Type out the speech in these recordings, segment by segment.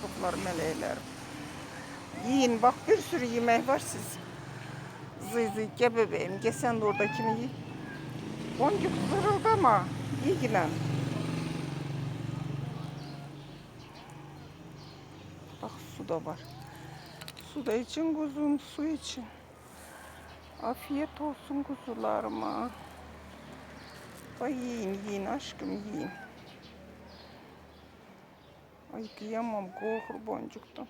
aşkıflar meleklerim. Yiyin bak bir sürü yemek var siz. Zıy zıy gel bebeğim gel sen de oradakini yiyin. Boncuk zırıldı ama ilgilen. Bak su da var. Su da için kuzum su için. Afiyet olsun kuzularıma. Ay yiyin yiyin aşkım yiyin. Ay kıyamam korkur boncuktan.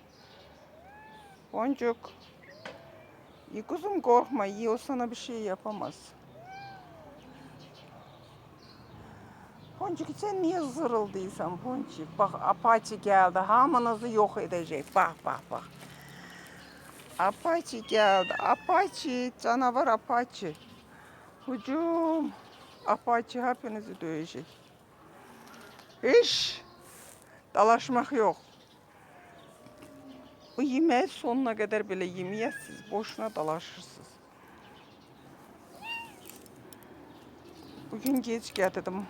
Boncuk. İyi kuzum korkma iyi o sana bir şey yapamaz. Boncuk sen niye zırıldıysan Boncuk? Bak Apache geldi hamınızı yok edecek. Bak bak bak. Apache geldi. Apache canavar Apache. Hücum. Apache hepinizi dövecek. İş. Dalaşmak yok. Bu yemeği sonuna kadar bile yemeyesiniz. Boşuna dalaşırsınız. Bugün geç getirdim.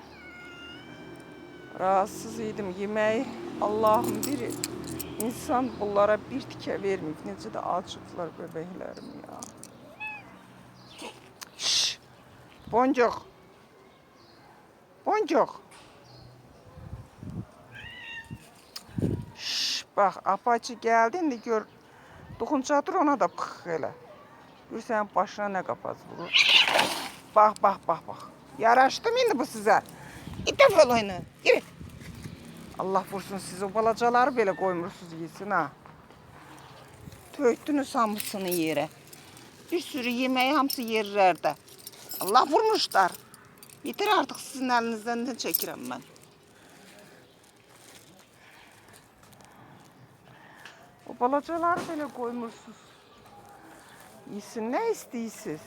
Rahatsız idim yemeği. Allah'ım biri insan bunlara bir tike vermiyor. Necə de alçıqlar bebeklerim ya. Şş, boncuk. Boncuk. Şş, bak apaçı geldin de gör. Dokunçadır ona da pıx elə. Gör sənin başına ne qapaz vurur. Bak bak bak bak. Yaraşdı mı indi bu size? İt defol oyunu. Yürü. Allah vursun siz o balacaları belə koymursunuz yesin ha. Töktünüz hamısını yere. Bir sürü yemeği hamısı yerlerde. Allah vurmuşlar. Yeter artık sizin elinizden ne çekirəm ben. O balacaları belə koymursunuz. Yesin ne istiyorsunuz?